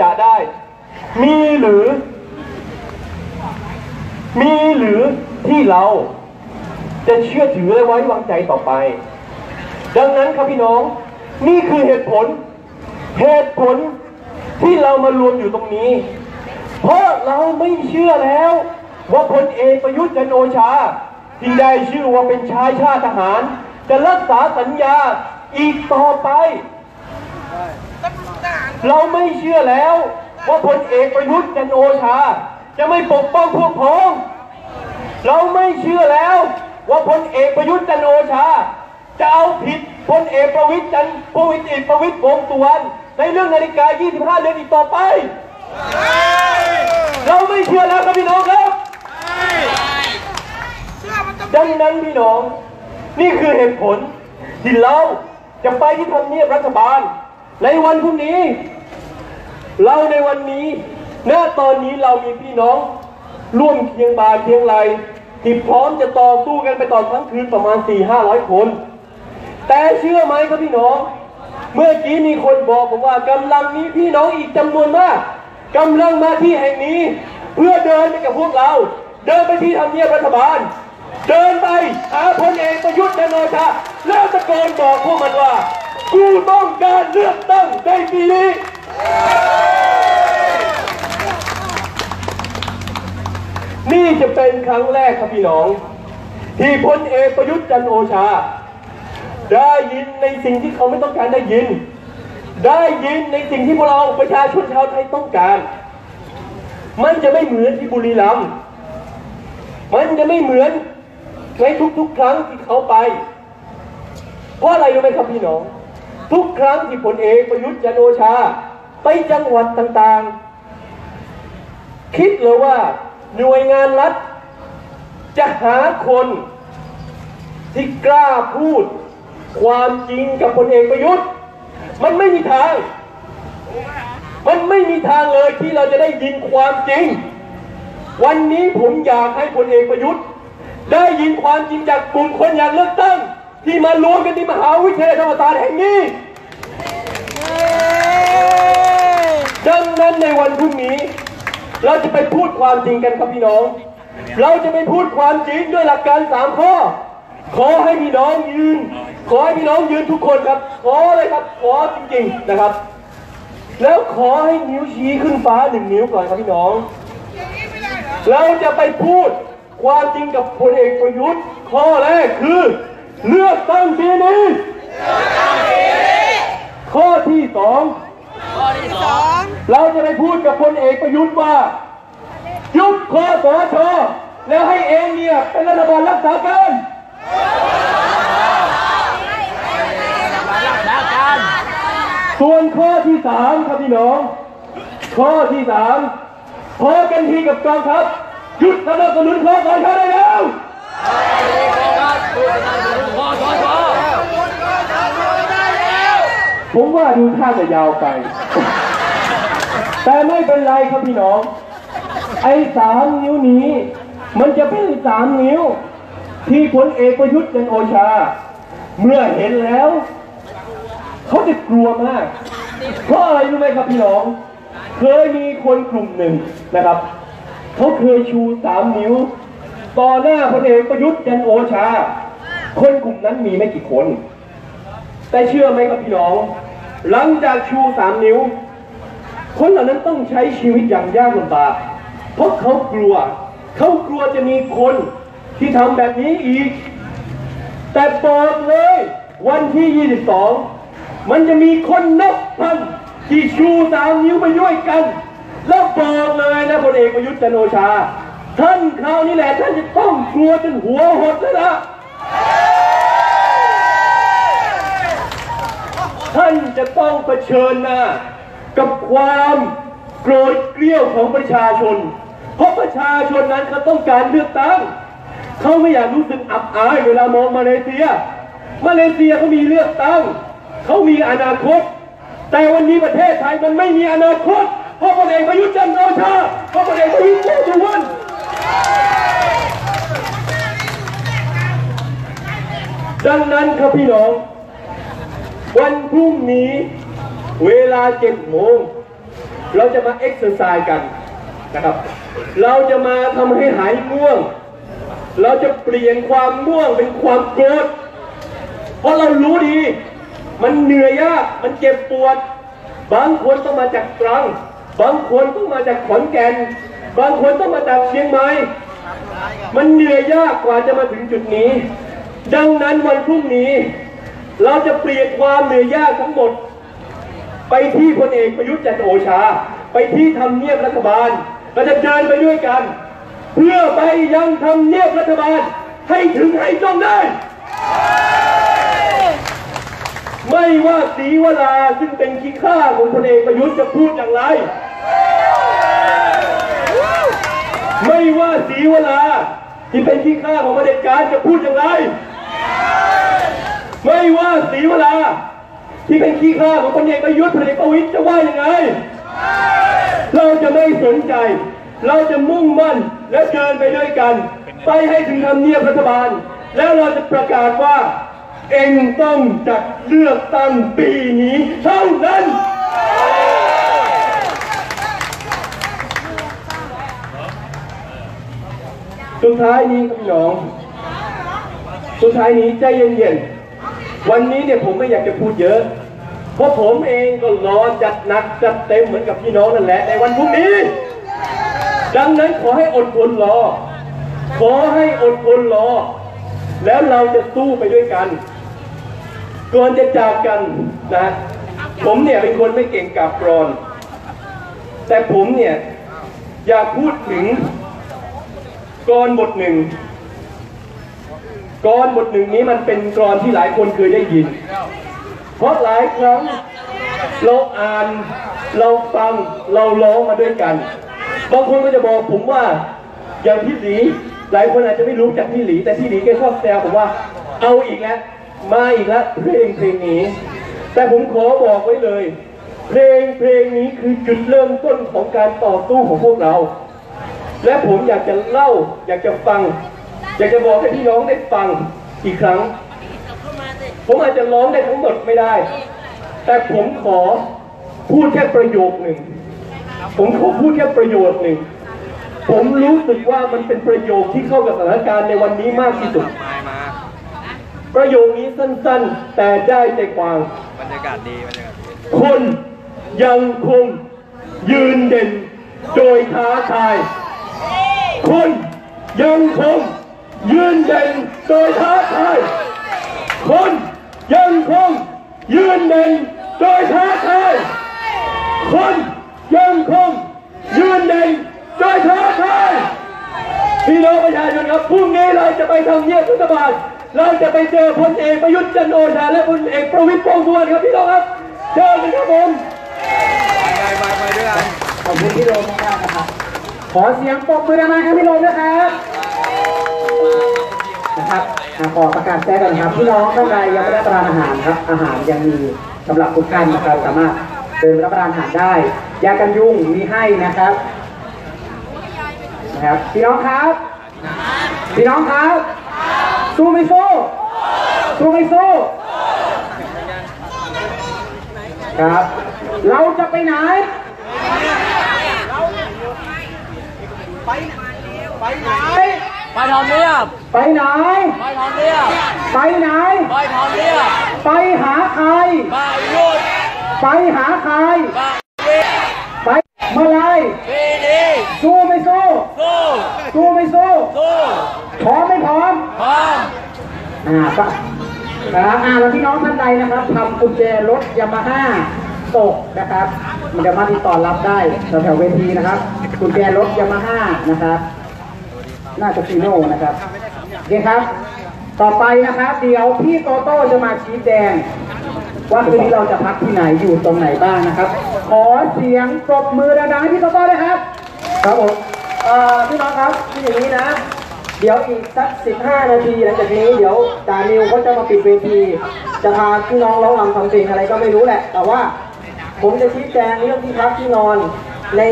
จะได้ มีหรือ มีหรือที่เรา จะเชื่อถือและไว้วางใจต่อไป ดังนั้นครับพี่น้อง นี่คือเหตุผล เหตุผลที่เรามารวมอยู่ตรงนี้ เพราะเราไม่เชื่อแล้ว ว่าพลเอกประยุทธ์จันโอชา ที่ได้ชื่อว่าเป็นชายชาติทหาร จะรักษาสัญญาอีกต่อไป เราไม่เชื่อแล้วว่าพลเอกประยุทธ์จันโอชา จะไม่ปกป้องพวกพ้อง เราไม่เชื่อแล้วว่าพลเอกประยุทธ์จันโอชา จะเอาผิดพลเอกประวิตรจันทร์ประวิตรอิประวิตรวงสุวรรณในเรื่องนาฬิกา 25เรือนอีกต่อไป เราไม่เชื่อแล้วครับพี่น้องครับดังนั้นพี่น้อง นี่คือเหตุผลที่เราจะไปที่ทำเนียบรัฐบาล ในวันพรุ่งนี้ เราในวันนี้ณตอนนี้เรามีพี่น้อง ร่วมเคียงบ่าเคียงไหลที่พร้อมจะต่อสู้กันไปตอดทั้งคืนประมาณ4 5 0 0คน แต่เชื่อไหมครับพี่น้อง เมื่อกี้มีคนบอกผมว่ากำลังมีพี่น้องอีกจำนวนมากกำลังมาที่แห่งนี้ เพื่อเดินไปกับพวกเรา เดินไปที่ทำเนียบรัฐบาล เดินไปหาพลเอกประยุทธ์จันโอชาแล้วตะโกนบอกพวกมันว่า กูต้องการเลือกตั้งในปีนี้นี่จะเป็นครั้งแรกครับพี่น้อง ที่พลเอกประยุทธ์จันโอชา ได้ยินในสิ่งที่เขาไม่ต้องการได้ยิน ได้ยินในสิ่งที่พวกเราประชาชนชาวไทยต้องการ มันจะไม่เหมือนที่บุรีรัมย์มันจะไม่เหมือนในทุกๆ ครั้งที่เขาไป เพราะอะไรรู้ไหมครับพี่น้อง ทุกครั้งที่พลเอกประยุทธ์จันโอชา ไปจังหวัดต่างๆ คิดเลยว่าหน่วยงานรัฐ จะหาคนที่กล้าพูด ความจริงกับพลเอกประยุทธ์ มันไม่มีทาง มันไม่มีทางเลยที่เราจะได้ยินความจริง วันนี้ผมอยากให้พลเอกประยุทธ์ ได้ยินความจริงจากกลุ่มคนอยากเลือกตั้ง ที่มารวมกันที่มหาวิทยาลัยธรรมศาสตร์แห่งนี้ ดังนั้นในวันพรุ่งนี้ เราจะไปพูดความจริงกันครับพี่น้อง เราจะไปพูดความจริงด้วยหลักการสามข้อ ขอให้พี่น้องยืน ขอให้พี่น้องยืนทุกคนครับ ขอเลยครับ ขอจริงๆนะครับ แล้วขอให้นิ้วชี้ขึ้นฟ้าหนึ่งนิ้วก่อนครับพี่น้อง เราจะไปพูดความจริงกับพลเอกประยุทธ์ข้อแรกคือ เลือกตั้งปีนี้ ข้อที่สอง เราจะไปพูดกับพลเอกประยุทธ์ว่า ยุบคอสชแล้วให้เองเนี่ย เป็นรัฐบาลรักษาการส่วนข้อที่สามครับพี่น้อง ข้อที่สามพอกันทีกับกองทัพหยุดสนับสนุนข้อสชได้แล้ว ผมว่าดูท่าจะยาวไป แต่ไม่เป็นไรครับพี่น้อง ไอ้สามนิ้วนี้ มันจะเป็นสามนิ้ว ที่พลเอกประยุทธ์จันโอชา เมื่อเห็นแล้ว เขาจะกลัวมาก เพราะอะไรรู้ไหมครับพี่น้อง เคยมีคนกลุ่มหนึ่งนะครับ เขาเคยชูสามนิ้ว ต่อหน้าพลเอกประยุทธ์จันโอชา คนกลุ่มนั้นมีไม่กี่คน แต่เชื่อไหมครับพี่น้อง หลังจากชูสามนิ้ว คนเหล่านั้นต้องใช้ชีวิตอย่างยากลำบากเพราะเขากลัว เขากลัวจะมีคนที่ทำแบบนี้อีก แต่บอกเลยวันที่ 22 มันจะมีคนนับพันที่ชูสามนิ้วไปด้วยกัน แล้วบอกเลยนะพลเอกประยุทธ์จันโอชา ท่านคราวนี้แหละท่านจะต้องกลัวจนหัวหดเลยนะท่านจะต้องเผชิญหน้ากับความโกรธเกรี้ยวของประชาชน เพราะประชาชนนั้นเขาต้องการเลือกตั้ง เขาไม่อยากรู้สึกอับอายเวลามองมาเลเซีย มาเลเซียเขามีเลือกตั้ง เขามีอนาคต แต่วันนี้ประเทศไทยมันไม่มีอนาคต เพราะพลเอกประยุทธ์จันทร์โอชาเพราะพลเอกประยุทธ์จันทร์สุวรรณ ดังนั้นครับพี่น้อง วันพรุ่งนี้เวลาเจ็ดโมงเราจะมาเอ็กซ์ไซส์กันนะครับ เราจะมาทำให้หายง่วง เราจะเปลี่ยนความง่วงเป็นความโกรธเพราะเรารู้ดี มันเหนื่อยยาก มันเจ็บปวด บางคนต้องมาจากตรัง บางคนต้องมาจากขอนแก่น บางคนต้องมาจากเชียงใหม่มันเหนื่อยยากกว่าจะมาถึงจุดนี้ ดังนั้นวันพรุ่งนี้ เราจะเปลี่ยนความเหนื่อยยากทั้งหมด ไปที่พลเอกประยุทธ์จันทร์โอชา ไปที่ทำเนียบรัฐบาลเราจะเดินไปด้วยกัน เพื่อไปยังทำเนียบรัฐบาลให้ถึงให้จงได้ ไม่ว่าศรีวราซึ่งเป็นขี้ข้าของพลเอกประยุทธ์จะพูดอย่างไร ไม่ว่าศรีวราที่เป็นขี้ข้าของประเด็จการจะพูดอย่างไร ไม่ว่าศรีวราที่เป็นขี้ข้าของพลเอกประยุทธ์พลเอกประวิตยจะว่ายังไงเราจะไม่สนใจ เราจะมุ่งมั่นและเดินไปด้วยกัน ไปให้ถึงทำเนียบรัฐบาล แล้วเราจะประกาศว่า เองต้องจัดเลือกตั้งปีนี้เท่านั้น สุดท้ายนี้ครับพี่น้อง สุดท้ายนี้ใจเย็นๆ วันนี้เนี่ยผมไม่อยากจะพูดเยอะ เพราะผมเองก็รอจัดหนักจัดเต็มเหมือนกับพี่น้องนั่นแหละในวันพรุ่งนี้ ดังนั้นขอให้อดทนรอ ขอให้อดทนรอ แล้วเราจะสู้ไปด้วยกันก่อนจะจากกันนะ ผมเนี่ยเป็นคนไม่เก่งกับกรอน แต่ผมเนี่ยอยากพูดถึง กรอนบทหนึ่งกรอนบทหนึ่งนี้มันเป็นกรอนที่หลายคนเคยได้ยิน เพราะหลายครั้งเราอ่านเราฟังเราร้องมาด้วยกันบางคนก็จะบอกผมว่าอย่างพี่หลีหลายคนอาจจะไม่รู้จักพี่หลี แต่พี่หลีแกชอบแซวผมว่า เอาอีกแล้วมาอีกแล้วเพลงเพลงนี้ แต่ผมขอบอกไว้เลย เพลงเพลงนี้คือจุดเริ่มต้นของการต่อสู้ของพวกเรา และผมอยากจะเล่า อยากจะฟัง อยากจะบอกให้พี่น้องได้ฟังอีกครั้ง ผมอาจจะร้องได้ทั้งหมดไม่ได้ แต่ผมขอพูดแค่ประโยคหนึ่ง ผมขอพูดแค่ประโยคหนึ่ง ผมรู้สึกว่ามันเป็นประโยคที่เข้ากับสถานการณ์ในวันนี้มากที่สุด ประโยคนี้สั้นๆ แต่ได้ใจความบรรยากาศดีบรรยากาศดีคนยังคงยืนเด่นโดยท้าทาย คนยังคงยืนเด่นโดยท้าทายคนยังคงยืนเด่นโดยท้าทายคนยังคงยืนเด่นโดยท้าทายพี่น้องประชาชนครับพรุ่งนี้เราจะไปทำเนียบรัฐบาลเราจะไปเจอพลเอกประยุทธ์จันโอชาและพลเอกประวิตรวงสุวรรณครับพี่น้องครับเจอกันครับผมไปไปไปด้วยกันขอบคุณพี่โรมมากนะครับ ขอเสียงปรบมือดังๆครับพี่โรมนะครับนะครับขอประกาศแจ้งกันนะครับพี่น้องท่านใดยังไม่ได้รับประทานอาหารครับ อาหารยังมีสำหรับทุกท่านนะครับสามารถเดินรับประทานอาหารได้ยากันยุงมีให้นะครับนะครับพี่น้องครับพี่น้องครับสู้ไม่สู้สู้ไม่สู้ครับ เราจะไปไหน ไปไหน ไปทำเนียบ ไปไหน ไปทำเนียบ ไปไหน ไปทำเนียบ ไปหาใครไปยุดไปหาใครไปวิไปเมื่อไรปีนี้สู้ไม่สู้ สู้สู้ไม่สู้ สู้พร้อมไม่พร้อม พร้อม อ่าก็ครับอ่าแล้วพี่น้องท่านใดนะครับทำกุญแจรถยามาฮ่า ตกนะครับมันจะมาติดต่อรับได้แถวๆเวทีนะครับกุญแจรถยามาฮ่านะครับ น่าจะฟีโน่นะครับโอเคครับ ต่อไปนะครับ เดี๋ยวพี่โตโต้จะมาชี้แจงว่าคืนนี้เราจะพักที่ไหนอยู่ตรงไหนบ้างนะครับ ขอเสียงปรบมือดังๆให้พี่โตโต้ด้วยครับ ครับผมพี่น้องครับที่อย่างนี้นะเดี๋ยวอีกสัก 15 นาทีหลังจากนี้เดี๋ยวจานิวเขาจะมาปิดเวที จะพาพี่น้องร้องรำทำเพลงอะไรก็ไม่รู้แหละ แต่ว่า ผมจะชี้แจงเรื่องที่พักที่นอนใน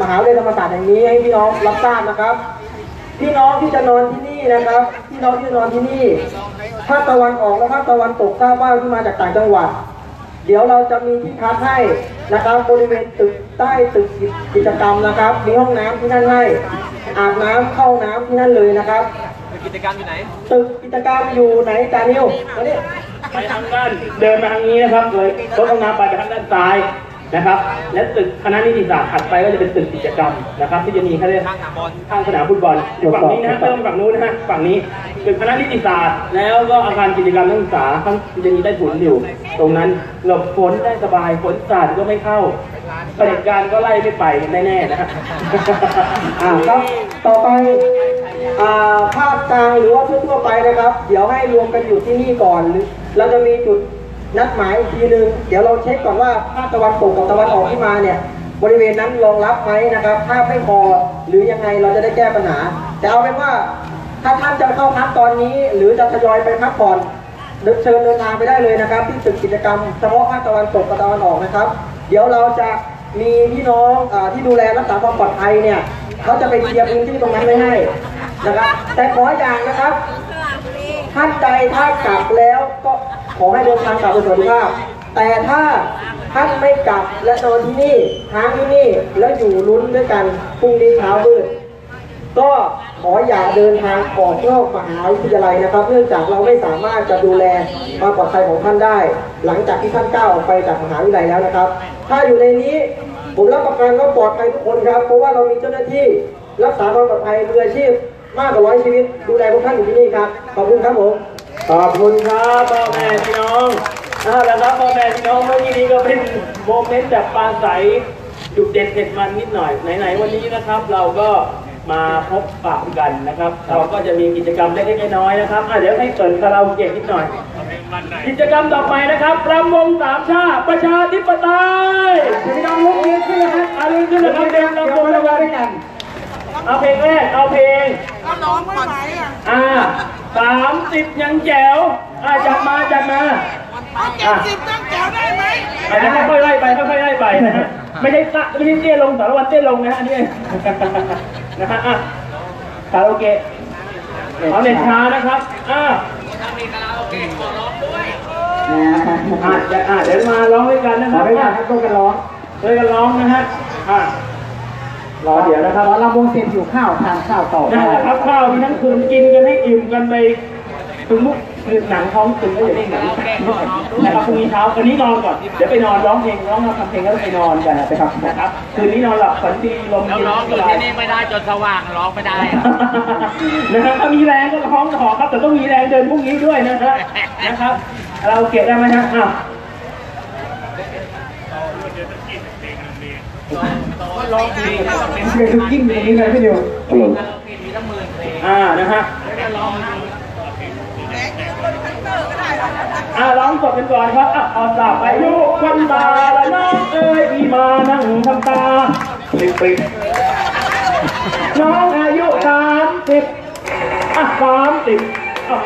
มหาวิทยาลัยธรรมศาสตร์แห่งนี้ให้พี่น้องรับทราบนะครับ พี่น้องที่จะนอนที่นี่นะครับ พี่น้องที่จะนอนที่นี่ภาคตะวันออกและภาคตะวันตกทราบว่าที่มาจากต่างจังหวัด เดี๋ยวเราจะมีที่พักให้นะครับบริเวณตึกใต้ตึกกิจกรรมนะครับ มีห้องน้ำที่นั่นให้อาบน้ำเข้าน้ำที่นั่นเลยนะครับกิจกรรมอยู่ไหนตึกกิจกรรมอยู่ไหนจานิวมานี่ ไปทางด้านเดินมาทางนี้นะครับเลยรถห้องน้ำไปไปทางด้านซ้าย นะครับ และตึกคณะนิติศาสตร์ถัดไปก็จะเป็นตึกกิจกรรมนะครับ ที่จะมีเขาเรียกข้างสนามบอลข้างสนามฟุตบอลอยู่ฝั่งนี้นะฮะเริ่มฝั่งนู้นนะฮะฝั่งนี้ตึกคณะนิติศาสตร์ แล้วก็อาคารกิจกรรมนักศึกษาทั้งจะมีใต้ถุนอยู่ ตรงนั้นหลบฝนได้สบายฝนสาดก็ไม่เข้าประเด็จการก็ไล่ไม่ไปแน่ๆนะฮะอ่าครับต่อไปอ่าภาคกลางหรือว่าทั่วๆไปนะครับ เดี๋ยวให้รวมกันอยู่ที่นี่ก่อนหรือเราจะมีจุด นัดหมายอีกทีหนึ่งเดี๋ยวเราเช็คก่อนว่าภาคตะวันตกกับตะวันออกที่มาเนี่ยบริเวณนั้นรองรับไหมนะครับ ถ้าไม่พอหรือยังไงเราจะได้แก้ปัญหา แต่เอาเป็นว่าถ้าท่านจะเข้าพักตอนนี้ หรือจะทยอยไปพักผ่อนเชิญเดินทางไปได้เลยนะครับ ที่ตึกกิจกรรมเฉพาะภาคตะวันตกกับตะวันออกนะครับ เดี๋ยวเราจะมีพี่น้องอที่ดูแลรักษาความปลอดภัยเนี่ยเขาจะไปเคลียร์พื้นที่ตรงนั้นไว้ให้นะครับ แต่ขออย่างนะครับท่านใดถ้ากลับแล้วก็ ขอให้เดินทางกลับโดยสวัสดิภาพ แต่ถ้าท่านไม่กลับและนอนที่นี่ค้างที่นี่แล้วอยู่ลุ้นด้วยกันพรุ่งนี้เช้ามืดก็ขออย่าเดินทางออกนอกมหาวิทยาลัยนะครับ เนื่องจากเราไม่สามารถจะดูแลความปลอดภัยของท่านได้ หลังจากที่ท่านก้าวออกไปจากมหาวิทยาลัยแล้วนะครับ ถ้าอยู่ในนี้ผมรับประกันว่าปลอดภัยทุกคนครับ เพราะว่าเรามีเจ้าหน้าที่รักษาความปลอดภัยมืออาชีพมากกว่าร้อยชีวิตดูแลพวกท่านอยู่ที่นี่ครับขอบคุณครับผม ขอบคุณครับพ่อแม่พี่น้องอ่าแล้วครับพ่อแม่พี่น้องเมื่อกี้นี้ก็เป็นโมเมนต์จากปลาใสดุเด็ดเด็ดมันนิดหน่อยไหนๆวันนี้นะครับ เราก็มาพบปะกันนะครับ เราก็จะมีกิจกรรมเล็กๆน้อยๆนะครับอะเดี๋ยวให้เปิดคาราโอเกะนิดหน่อย กิจกรรมต่อไปนะครับรำวงสามชาติประชาธิปไตยพี่น้องลุกยืนขึ้นนะครับอารุณขึ้นนะครับเตรียมรำวงแล้วกันด้วยกันเอาเพลงแรกเอาเพลงก็น้องไม่ไหวอะอ่า สามสิบยังแจ๋วอ่าจัดมาจัดมาเอาเจ็ดสิบตั้งแถวได้ไหมอันนี้ค่อยๆไล่ไปค่อยๆไล่ไปนะฮะไม่ใช่ตะไม่ใช่เตี้ยลงสารวันเตี้ยลงนะฮะอันนี้นะฮะอะคาราโอเกะเอาเน็ตช้านะครับอะนะฮะอะเดี๋ยวอะเดี๋ยวมาร้องด้วยกันนะขคอรับไม่อยากให้ต้องกันร้องช่วยกันร้องนะฮะอะ รอเดี๋ยวนะครับขอลำวงเสร็จอยู่ข้าวทานข้าวต่อนั่นแหละครับข้าวที่ทั้งคืนกินกันให้อิ่มกันไปถึงมุกคือหนังท้องตึงก็อย่าได้หนังนะครับพรุ่งนี้เช้าวันนี้นอนก่อนเดี๋ยวไปนอนร้องเพลงร้องทำเพลงแล้วไปนอนกันนะครับนะครับคืนนี้นอนหลับฝันดีลมแล้วเย็นร้องอสยู่บายที่นี่ไม่ได้จนสว่างร้องไม่ได้อะนะครับถ้ามีแรงก็ร้องต่อครับ แต่ต้องมีแรงเดินพรุ่งนี้ด้วยนะครับนะครับ เราเก็บได้ไหมฮะอ้าว ร้องเพลงแล้วเป็นเรียนทุกยิ่งอย่างนี้เลยพี่ดิวมีทั้งหมื่นเพลงอ่านะฮะอ่าร้องสดกันก่อนครับอะเอาสาบอายุวันตาละน้องเอ้ยพี่มานั่งทำตาปริบปริบน้องอายุสามสิบอะสามสิบอะ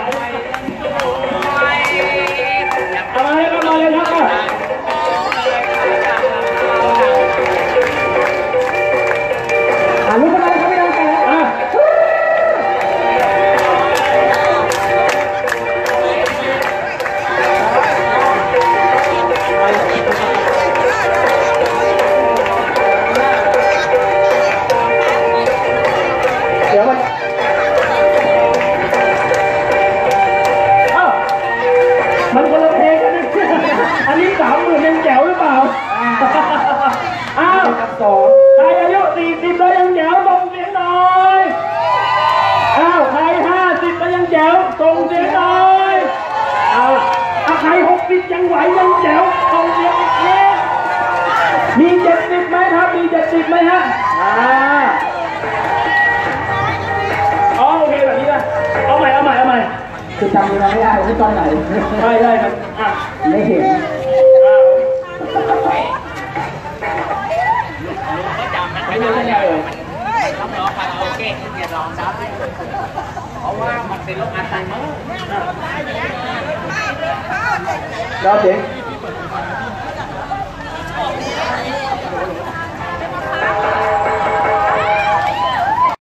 คือจำเวลาไม่ได้ว่าตอนไหนใช่ใช่ครับอะไม่เห็นอ้าวไม่ได้เลยต้องร้องคาราโอเกะอย่าร้องดับเพราะว่ามันเป็นโรคอัลไซเมอร์เราเสียง